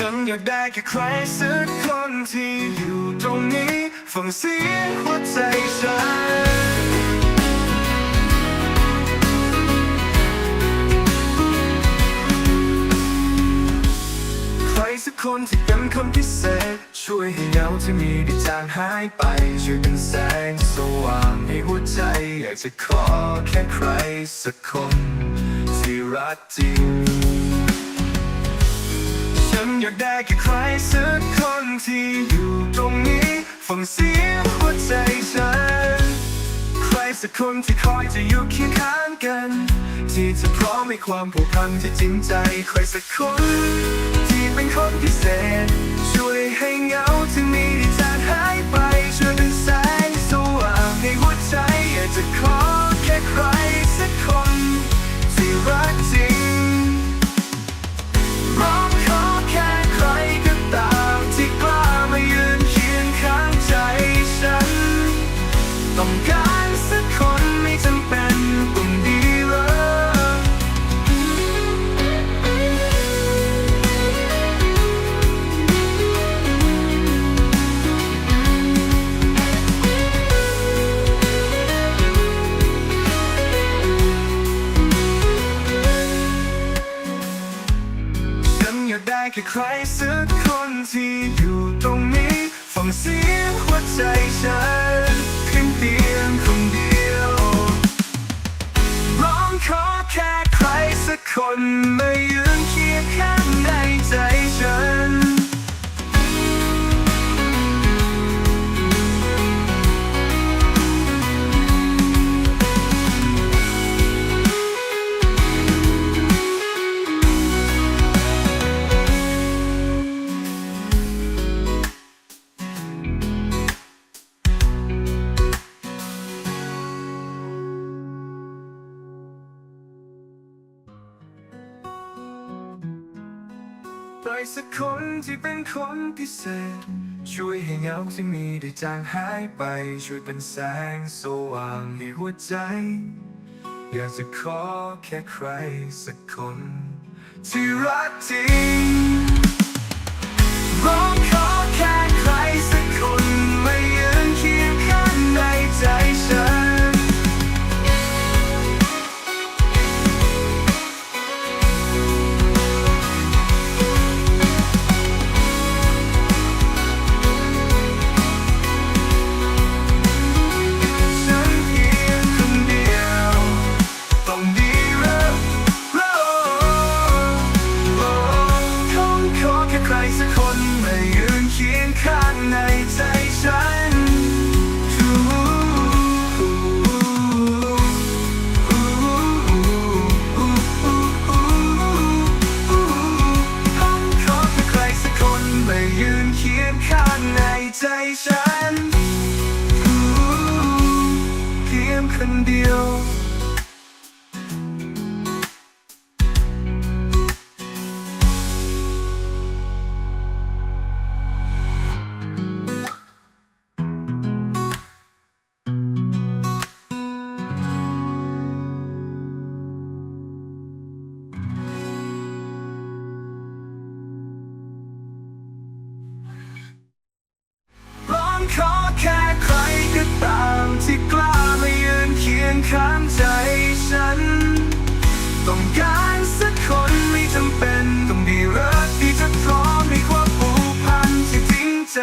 ฉันอยากได้แค่ใครสักคนที่อยู่ตรงนี้ฟังเสียงหัวใจฉันใครสักคนที่เป็นคนพิเศษ ช่วยให้เงาที่มีได้จางหายไป ช่วยเป็นแสงสว่างให้หัวใจ อยากจะขอแค่ใครสักคนที่รักจริง ฉันอยากได้แค่ใครสักคนที่อยู่ตรงนี้ฟังเสียงหัวใจฉัน ใครสักคนที่คอยจะอยู่เคียงข้างกัน ที่จะพร้อมให้ความผูกพันที่จริงใจ ใครสักคนที่เป็นคนพิเศษ ให้ใครสักคนที่อยู่ตรงนี้ฟังเสียงหัวใจฉันเพียงเพียงคนเดียวร้องขอแค่ใครสักคนมายืน ใครสักคนที่เป็นคนพิเศษ ช่วยให้เงาที่มีได้จางหายไป ช่วยเป็นแสงสว่างในหัวใจ อยากจะขอแค่ใครสักคน ที่รักจริง สักคนมายืนเคียงข้างในใจฉันคงขอแค่ใครสักคนมายืนเคียงข้างในใจฉันเพียงคนเดียว ขอแค่ใครก็ตามที่กล้ามายืนเคียงข้างใจฉัน ต้องการสักคนไม่จำเป็น ต้องดีรักที่จะพร้อมให้ความผูกพันที่จริงใจ